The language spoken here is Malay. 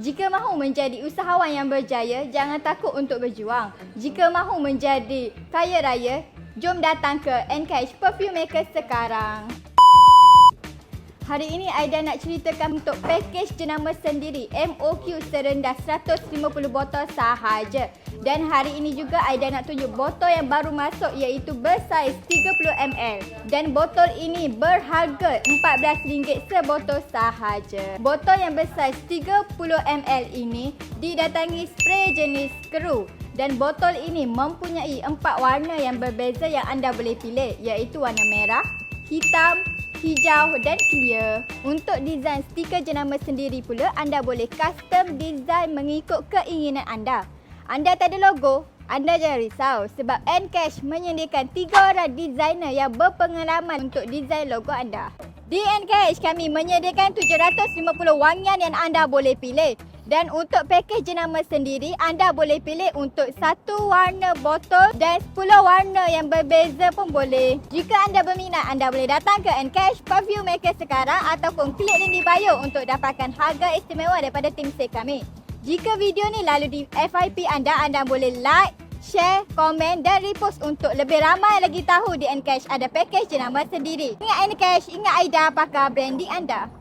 Jika mahu menjadi usahawan yang berjaya, jangan takut untuk berjuang. Jika mahu menjadi kaya raya, jom datang ke Encash Perfume Maker sekarang. Hari ini Aida nak ceritakan untuk pakej jenama sendiri MOQ serendah 150 botol sahaja. Dan hari ini juga Aida nak tunjuk botol yang baru masuk iaitu bersaiz 30ml. Dan botol ini berharga RM14 sebotol sahaja. Botol yang bersaiz 30ml ini didatangi spray jenis skru. Dan botol ini mempunyai empat warna yang berbeza yang anda boleh pilih iaitu warna merah, hitam, hijau dan clear. Untuk desain stiker jenama sendiri pula, anda boleh custom design mengikut keinginan anda. Anda tak ada logo? Anda jangan risau sebab Encash menyediakan tiga orang designer yang berpengalaman untuk desain logo anda. Di Encash, kami menyediakan 750 wangian yang anda boleh pilih. Dan untuk pakej jenama sendiri, anda boleh pilih untuk satu warna botol dan 10 warna yang berbeza pun boleh. Jika anda berminat, anda boleh datang ke Encash Perfume Maker sekarang ataupun klik link di bio untuk dapatkan harga istimewa daripada tim sale kami. Jika video ni lalu di FYP anda, anda boleh like, share, komen dan repost untuk lebih ramai lagi tahu di Encash ada pakej jenama sendiri. Ingat Encash, ingat Aida pakar branding anda.